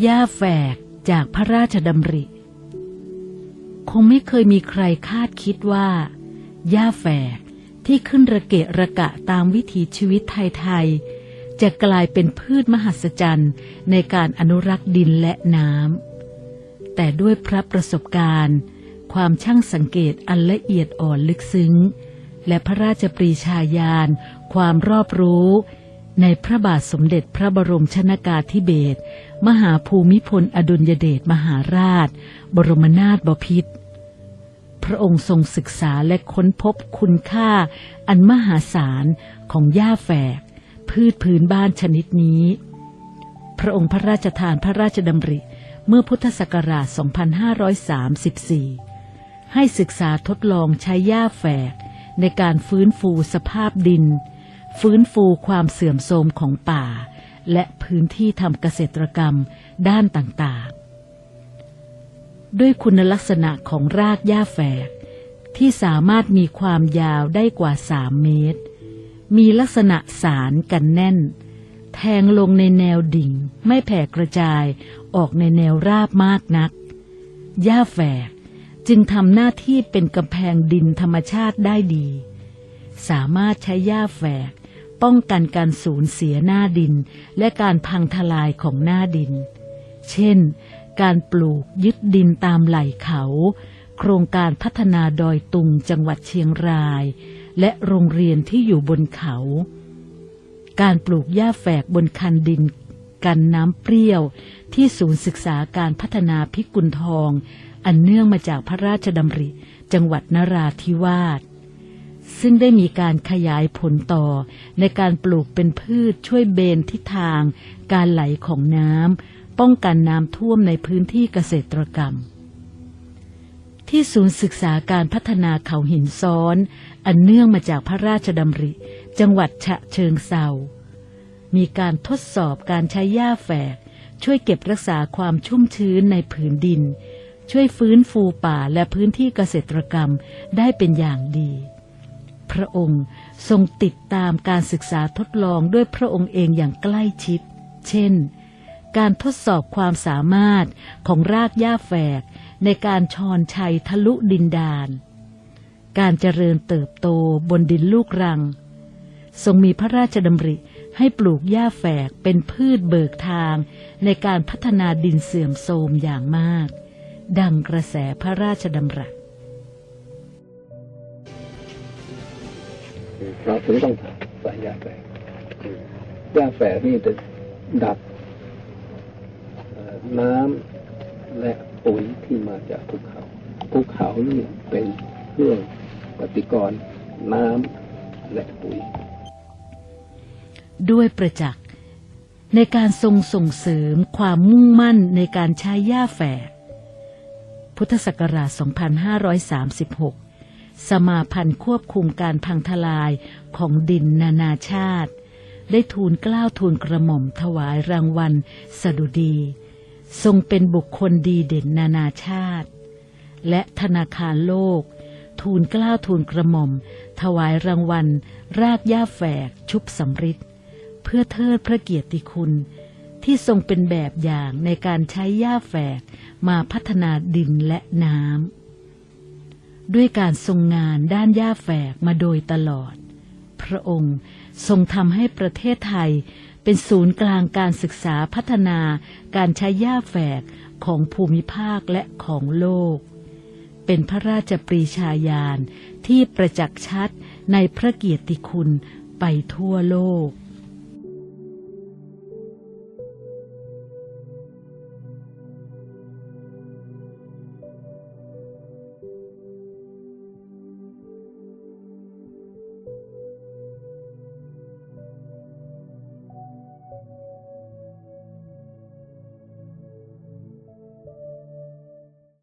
หญ้าแฝกจากพระราชดำริ คงไม่เคยมีใครคาดคิดว่าหญ้าแฝกที่ขึ้นระเกะระกะตามวิถีชีวิตไทยๆ จะกลายเป็นพืชมหัศจรรย์ในการอนุรักษ์ดินและน้ำ แต่ด้วยพระประสบการณ์ ความช่างสังเกตอันละเอียดอ่อนลึกซึ้ง และพระราชปรีชาญาณ ความรอบรู้ ในพระบาทสมเด็จพระบรมชนากาธิเบศรมหาภูมิพลอดุลยเดชมหาราช บรมนาถบพิตรพระองค์ทรงศึกษาและค้นพบคุณค่าอันมหาศาลของหญ้าแฝก พืชพื้นบ้านชนิดนี้ พระองค์พระราชทานพระราชดำริเมื่อพุทธศักราช 2534 ให้ศึกษาทดลองใช้หญ้าแฝกในการฟื้นฟูสภาพดิน ฟื้นฟูความเสื่อมโทรมของป่า และพื้นที่ทำเกษตรกรรมด้านต่างๆ ด้วยคุณลักษณะของรากหญ้าแฝก ที่สามารถมีความยาวได้กว่า3เมตร มีลักษณะสารกันแน่น แทงลงในแนวดิ่ง ไม่แผ่กระจายออกในแนวราบมากนัก หญ้าแฝกจึงทำหน้าที่เป็นกำแพงดินธรรมชาติได้ดี สามารถใช้หญ้าแฝก ป้องกันการสูญเสียหน้าดิน และการพังทลายของหน้าดิน เช่น การปลูกยึดดินตามไหล่เขา โครงการพัฒนาดอยตุงจังหวัดเชียงราย และโรงเรียนที่อยู่บนเขา การปลูกหญ้าแฝกบนคันดิน กันน้ำเปรี้ยวที่ศูนย์ศึกษาการพัฒนาพิกุลทอง อันเนื่องมาจากพระราชดำริ จังหวัดนราธิวาส ซึ่งได้มีการขยายผลต่อ ในการปลูกเป็นพืชช่วยเบนทิศทาง การไหลของน้ำป้องกันน้ำท่วมในพื้นที่เกษตรกรรม ที่ศูนย์ศึกษาการพัฒนาเขาหินซ้อน อันเนื่องมาจากพระราชดำริ จังหวัดฉะเชิงเซามีการทดสอบการใช้หญ้าแฝก ช่วยเก็บรักษาความชุ่มชื้นในผืนดิน ช่วยฟื้นฟูป่าและพื้นที่เกษตรกรรมได้เป็นอย่างดี พระองค์ ทรงติดตามการศึกษาทดลองด้วยพระองค์เองอย่างใกล้ชิด เช่น การทดสอบความสามารถของรากหญ้าแฝกในการชอนชัยทะลุดินดาน การเจริญเติบโตบนดินลูกรัง ทรงมีพระราชดำริให้ปลูกหญ้าแฝกเป็นพืชเบิกทางในการพัฒนาดินเสื่อมโทรมอย่างมาก ดังกระแสพระราชดำรัส เราถึงต้องใส่ยาแฝกยาแฝกนี่จะดักเอ่อน้ำและปุ๋ยที่มาจากภูเขาภูเขานี่เป็นเครื่องปฏิกรณ์น้ำและปุ๋ย ด้วยประจักษ์ในการทรงส่งเสริมความมุ่งมั่นในการใช้หญ้าแฝกพุทธศักราช 2536 สมาพันธ์ควบคุมการพังทลายของดินนานาชาติ ได้ทูลกล้าวทูลกระหม่อมถวายรางวัลสดุดี ทรงเป็นบุคคลดีเด่นนานาชาติ และธนาคารโลก ทูลกล้าวทูลกระหม่อม ถวายรางวัล รากหญ้าแฝกชุบสำริดเพื่อเทิดพระเกียรติคุณ ที่ทรงเป็นแบบอย่างในการใช้หญ้าแฝกมาพัฒนาดินและน้ำ ด้วยการทรงงานด้านหญ้าแฝกมาโดยตลอด พระองค์ทรงทำให้ประเทศไทย เป็นศูนย์กลางการศึกษาพัฒนาการใช้หญ้าแฝกของภูมิภาคและของโลก เป็นพระราชปรีชาญาณที่ประจักษ์ชัดในพระเกียรติคุณไปทั่วโลก